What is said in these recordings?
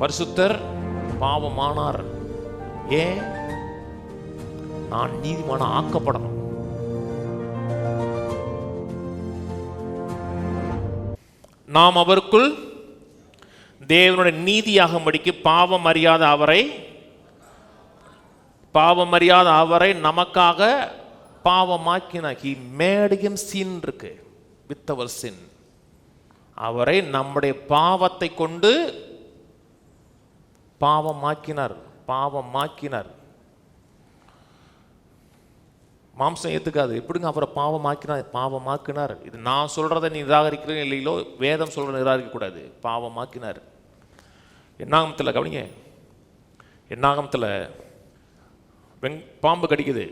பரிசுத்தர் பாவமானார். ஏன்? நான் நீதிமான ஆக்கப்படணும். நாம் அவருக்குள் தேவனுடைய நீதியாக நீதியாகும்படிக்கு பாவம் அறியாத அவரை பாவம் அறியாத அவரை நமக்காக பாவமாக்கினார் ஹி மேட் சீன் இருக்கு வித் அவர் சின். அவரை நம்முடைய பாவத்தை கொண்டு பாவமாக்கினார் பாவமாக்கினார். மாம்சம் ஏற்றுக்காது எப்படிங்க அவரை பாவமாக்கினார் பாவமாக்கினார்? இது நான் சொல்கிறத நீ நிராகரிக்கிறேன் இல்லைங்களோ வேதம் சொல்கிற நிராகரிக்கக்கூடாது பாவமாக்கினார். என்னாகமத்தில் கவனிங்க. என்னாகமத்தில் வெங் பாம்பு கடிக்குது.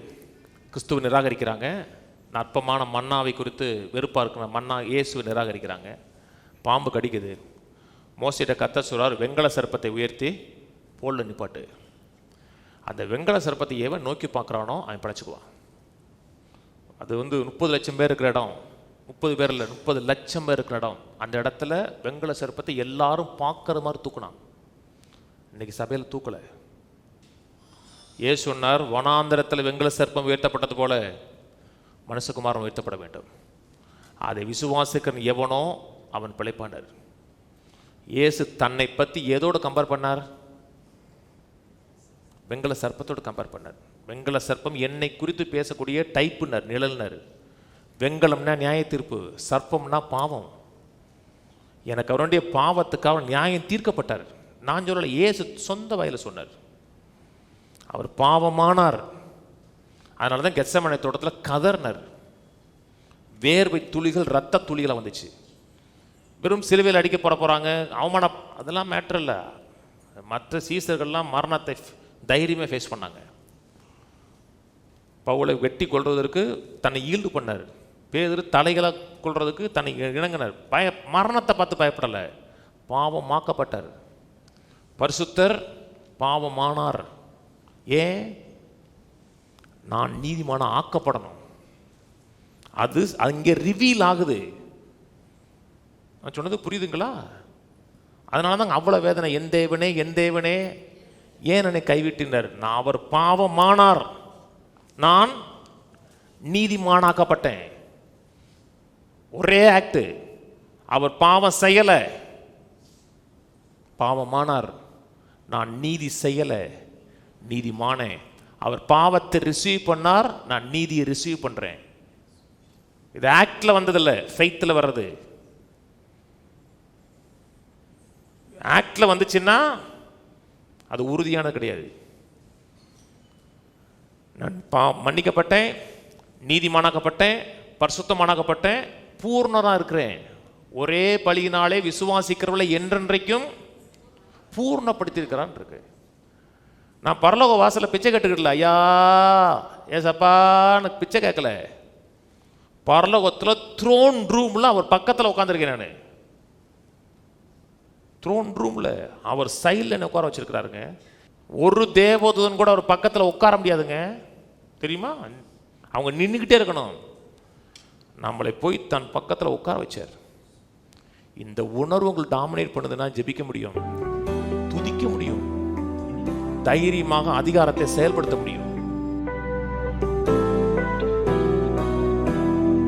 கிறிஸ்துவ நிராகரிக்கிறாங்க. நற்பமான மன்னாவை குறித்து வெறுப்பாக இருக்கிற மன்னா இயேசுவை நிராகரிக்கிறாங்க. பாம்பு கடிக்குது. மோசிட்ட கத்த சொல்கிறார் வெங்கல சர்ப்பத்தை உயர்த்தி போல்ல நிப்பாட்டு. அந்த வெங்கல சர்ப்பத்தை எவன் நோக்கி பார்க்குறானோ அவன் படைச்சுக்குவான். அது வந்து முப்பது லட்சம் பேர் இருக்கிற இடம். முப்பது பேர் இல்லை முப்பது லட்சம் பேர் இருக்கிற இடம். அந்த இடத்துல வெங்கல சர்ப்பத்தை எல்லாரும் பார்க்குற மாதிரி தூக்குனான். இன்னைக்கு சபையில் தூக்கலை. ஏசு சொன்னார் வனாந்திரத்தில் வெங்கல சர்ப்பம் உயர்த்தப்பட்டது போல மனுஷகுமாரம் உயர்த்தப்பட வேண்டும். அதை விசுவாசிக்கிற எவனோ அவன் பிழைப்பானார் இயேசு தன்னை பற்றி ஏதோடு கம்பேர் பண்ணார். வெங்கல சர்ப்பத்தோடு கம்பேர் பண்ணார். வெங்கல சர்ப்பம் என்னை குறித்து பேசக்கூடிய டைப்புனர் நிழல்னர். வெங்கலம்னா நியாய தீர்ப்பு சர்ப்பம்னா பாவம். எனக்கு அவருடைய பாவத்துக்காக நியாயம் தீர்க்கப்பட்டார். நான் சொல்லலை ஏசு சொந்த வயலில் சொன்னார். அவர் பாவமானார். அதனால தான் கெச்சமனை தோட்டத்தில் கதர்னர். வேர்வை துளிகள் ரத்த துளிகளை வந்துச்சு. வெறும் சிலுவையில் அடிக்க போட போகிறாங்க அவமானம் அதெல்லாம் மேட்ரு இல்லை. மற்ற சீசர்கள்லாம் மரணத்தை தைரியமே ஃபேஸ் பண்ணாங்க. பவுலை வெட்டி கொள்வதற்கு தன்னை ஈல்டு பண்ணார். பேதர் தலைகளை கொள்றதுக்கு தன்னை இணங்கினார். பய மரணத்தை பார்த்து பயப்படலை. பாவம் மாக்கப்பட்டார். பரிசுத்தர் பாவமானார். ஏன்? நான் நீதிமான ஆக்கப்படணும். அது அங்கே ரிவீல் ஆகுது. நான் சொன்னது புரியுதுங்களா? அதனால தான் அவ்வளோ வேதனை. என் தேவனே என் தேவனே ஏன் என்னை கைவிட்டினர்? நான் அவர் பாவமானார். நான் நீதிமானாக்கப்பட்டேன். ஒரே ஆக்ட் அவர் பாவம் செய்யலை. பாவமானார். நான் நீதி செய்யலை. நீதிமானே அவர் பாவத்தை ரிசீவ் பண்ணார். நான் நீதியை ரிசீவ் பண்றேன். இது ஆக்ட்ல வந்ததில்ல. ஃபெய்த்தில் வர்றது. ஆக்ட்ல வந்துச்சுன்னா அது உறுதியானது கிடையாது. நான் பா மன்னிக்கப்பட்டேன் நீதிமானாக்கப்பட்டேன் பரிசுத்தமானாக்கப்பட்டேன் பூர்ணராக இருக்கிறேன். ஒரே பலியினாலே விசுவாசிக்கிறவளை என்றென்றைக்கும் பூர்ணப்படுத்தியிருக்கிறான் இருக்கு. நான் பரலோக வாசலில் பிச்சை கேட்டுக்கிடல ஐயா ஏசப்பான்னு பிச்சை கேட்கல. பரலோகத்தில் த்ரோன் ரூம்ல அவர் பக்கத்தில் உட்காந்துருக்கேன் நான். த்ரோன் ரூமில் அவர் சைடில் என்ன உட்கார வச்சிருக்கிறாருங்க? ஒரு தேவதூதன் கூட அவர் பக்கத்தில் உட்கார முடியாதுங்க. தெரியுமா? அவங்க நின்றுக்கிட்டே இருக்கணும். நம்மளை போய் தன் பக்கத்தில் உட்கார வச்சார். இந்த உணர்வு உங்களுக்கு டாமினேட் பண்ணுதுன்னா ஜெபிக்க முடியும். துதிக்க முடியும். தைரியமாக அதிகாரத்தை செயல்படுத்த முடியும்.